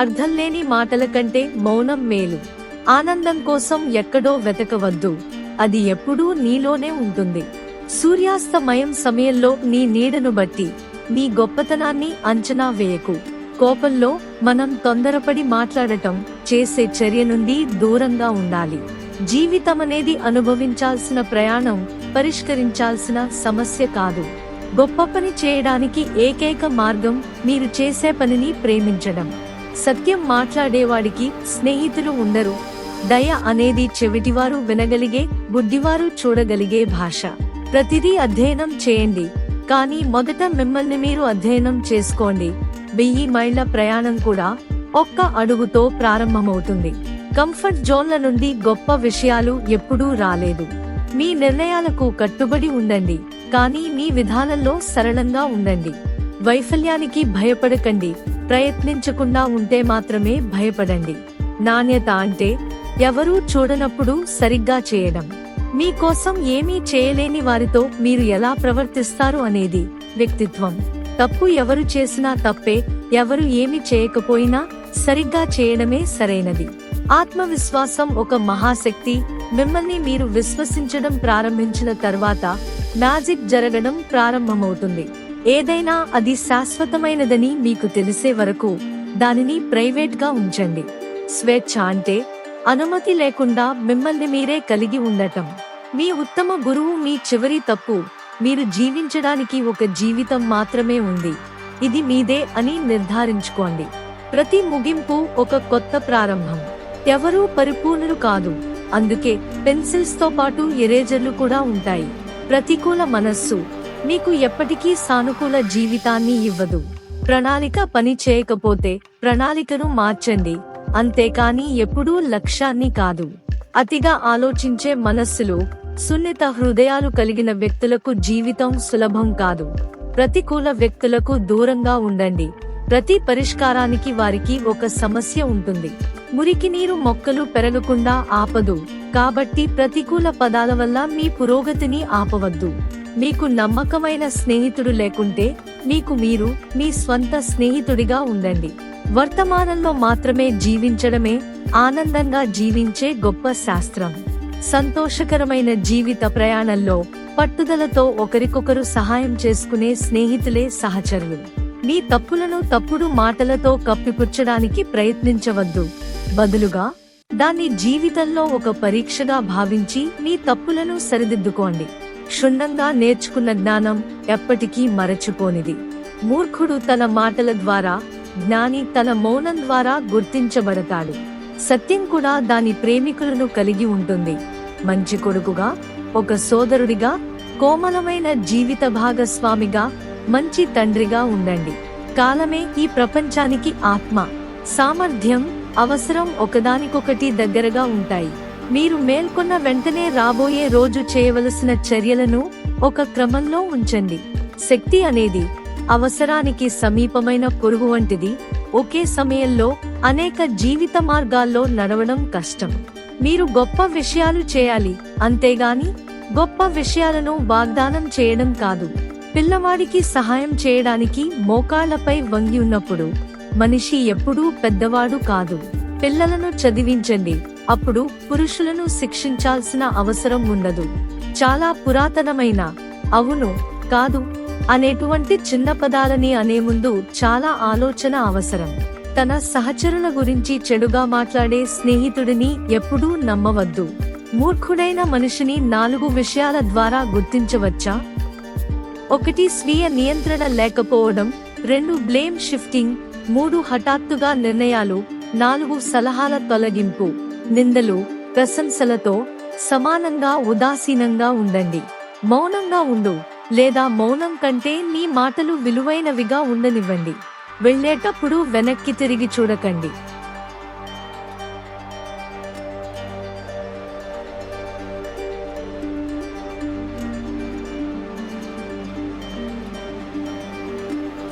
అర్థం లేని మాటల కంటే మౌనం మేలు. ఆనందం కోసం ఎక్కడో వెతకవద్దు. అది ఎప్పుడూ నీలోనే ఉంటుంది. సూర్యాస్తమయం సమయంలో నీ నీడను బట్టి నీ గొప్పతనాన్ని అంచనా వేయకు. కోపంలో మనం తొందరపడి మాట్లాడటం చేసే చర్య నుండి దూరంగా ఉండాలి. జీవితం అనేది అనుభవించాల్సిన ప్రయాణం పరిష్కరించాల్సిన సమస్య కాదు. గొప్ప పని చేయడానికి ఏకైక మార్గం మీరు చేసే పనిని ప్రేమించడం. సత్యం మాట్లాడేవాడికి స్నేహితులు ఉండరు. దయ అనేది చెవిటివారు వినగలిగే బుద్ధివారు చూడగలిగే భాష. ప్రతిదీ అధ్యయనం చేయండి. కానీ మొదట మిమ్మల్ని మీరు అధ్యయనం చేసుకోండి. వెయ్యి మైళ్ళ ప్రయాణం కూడా ఒక్క అడుగుతో ప్రారంభమవుతుంది. కంఫర్ట్ జోన్ల నుండి గొప్ప విషయాలు ఎప్పుడూ రాలేదు. మీ నిర్ణయాలకు కట్టుబడి ఉండండి. కానీ మీ విధానంలో సరళంగా ఉండండి. వైఫల్యానికి భయపడకండి. ప్రయత్నించకుండా ఉంటే మాత్రమే భయపడండి. నాణ్యత అంటే ఎవరూ చూడనప్పుడు సరిగ్గా చేయడం. మీకోసం ఏమీ చేయలేని వారితో మీరు ఎలా ప్రవర్తిస్తారు అనేది వ్యక్తిత్వం. తప్పు ఎవరు చేసినా తప్పే ఎవరు ఏమి చేయకపోయినా సరిగ్గా చేయడమే సరైనది. ఆత్మవిశ్వాసం ఒక మహాశక్తి. మిమ్మల్ని మీరు విశ్వసించడం ప్రారంభించిన తర్వాత మ్యాజిక్ జరగడం ప్రారంభమవుతుంది. ఏదైనా అది శాశ్వతమైనదని మీకు తెలిసే వరకు దానిని ప్రైవేట్గా ఉంచండి. స్వేచ్ఛ అంటే అనుమతి లేకుండా మిమ్మల్ని మీరే కలిగి ఉండటం. మీ ఉత్తమ గురువు మీ చివరి తప్పు మీరు జీవించడానికి ఒక జీవితం మాత్రమే ఉంది. ఇది మీదే అని నిర్ధారించుకోండి. ప్రతి ముగింపు ఒక కొత్త ప్రారంభం. ఎవరూ పరిపూర్ణులు కాదు. అందుకే పెన్సిల్స్తో పాటు ఎరేజర్లు కూడా ఉంటాయి. ప్రతికూల మనస్సు మీకు ఎప్పటికీ సానుకూల జీవితాన్ని ఇవ్వదు. ప్రణాళిక పని చేయకపోతే ప్రణాళికను మార్చండి. అంతేకాని ఎప్పుడూ లక్ష్యాన్ని కాదు. అతిగా ఆలోచించే మనస్సులు సున్నిత హృదయాలు కలిగిన వ్యక్తులకు జీవితం సులభం కాదు. ప్రతికూల వ్యక్తులకు దూరంగా ఉండండి. ప్రతి పరిష్కారానికి వారికి ఒక సమస్య ఉంటుంది. మురికి నీరు మొక్కలు పెరగకుండా ఆపదు. కాబట్టి ప్రతికూల పదాల వల్ల మీ పురోగతిని ఆపవద్దు. మీకు నమ్మకమైన స్నేహితుడు లేకుంటే మీకు మీరు మీ స్వంత స్నేహితుడిగా ఉండండి. వర్తమానంలో మాత్రమే జీవించడమే ఆనందంగా జీవించే గొప్ప శాస్త్రం. సంతోషకరమైన జీవిత ప్రయాణంలో పట్టుదలతో ఒకరికొకరు సహాయం చేసుకునే స్నేహితులే సహచరులు. మీ తప్పులను తప్పుడు మాటలతో కప్పిపుచ్చడానికి ప్రయత్నించవద్దు. బదులుగా దాన్ని జీవితంలో ఒక పరీక్షగా భావించి మీ తప్పులను సరిదిద్దుకోండి. క్షుణ్ణంగా నేర్చుకున్న జ్ఞానం ఎప్పటికీ మరచిపోనిది. మూర్ఖుడు తన మాటల ద్వారా జ్ఞాని తన మౌనం ద్వారా గుర్తించబడతాడు. సత్యం కూడా దాని ప్రేమికులను కలిగి ఉంటుంది. మంచి కొడుకుగా ఒక సోదరుడిగా కోమలమైన జీవిత భాగస్వామిగా మంచి తండ్రిగా ఉండండి. కాలమే ఈ ప్రపంచానికి ఆత్మ. సామర్థ్యం అవసరం ఒకదానికొకటి దగ్గరగా ఉంటాయి. మీరు మేల్కొన్న వెంటనే రాబోయే రోజు చేయవలసిన చర్యలను ఒక క్రమంలో ఉంచండి. శక్తి అనేది అవసరానికి సమీపమైన పొరుగు వంటిది. ఒకే సమయంలో అనేక జీవిత మార్గాల్లో నడవడం కష్టం. మీరు గొప్ప విషయాలు చేయాలి. అంతేగాని గొప్ప విషయాలను వాగ్దానం చేయడం కాదు. పిల్లవాడికి సహాయం చేయడానికి మోకాళ్ళపై వంగి ఉన్నప్పుడు మనిషి ఎప్పుడూ పెద్దవాడు కాదు. పిల్లలను చదివించండి. అప్పుడు పురుషులను శిక్షించాల్సిన అవసరం ఉండదు. చాలా పురాతనమైన అవును కాదు అనేటువంటి చిన్న పదాలని అనే ముందు చాలా ఆలోచన అవసరం. తన సహచరుల గురించి చెడుగా మాట్లాడే స్నేహితుడిని ఎప్పుడూ నమ్మవద్దు. మూర్ఖుడైన మనిషిని నాలుగు విషయాల ద్వారా గుర్తించవచ్చా? ఒకటి స్వీయ నియంత్రణ లేకపోవడం. రెండు బ్లేమ్ షిఫ్టింగ్. మూడు హఠాత్తుగా నిర్ణయాలు. నాలుగు సలహాల తొలగింపు. నిందలు ప్రశంసలతో సమానంగా ఉదాసీనంగా ఉండండి. మౌనంగా ఉండు లేదా మౌనం కంటే మీ మాటలు విలువైనవిగా ఉండనివ్వండి. వెళ్ళేటప్పుడు వెనక్కి తిరిగి చూడకండి.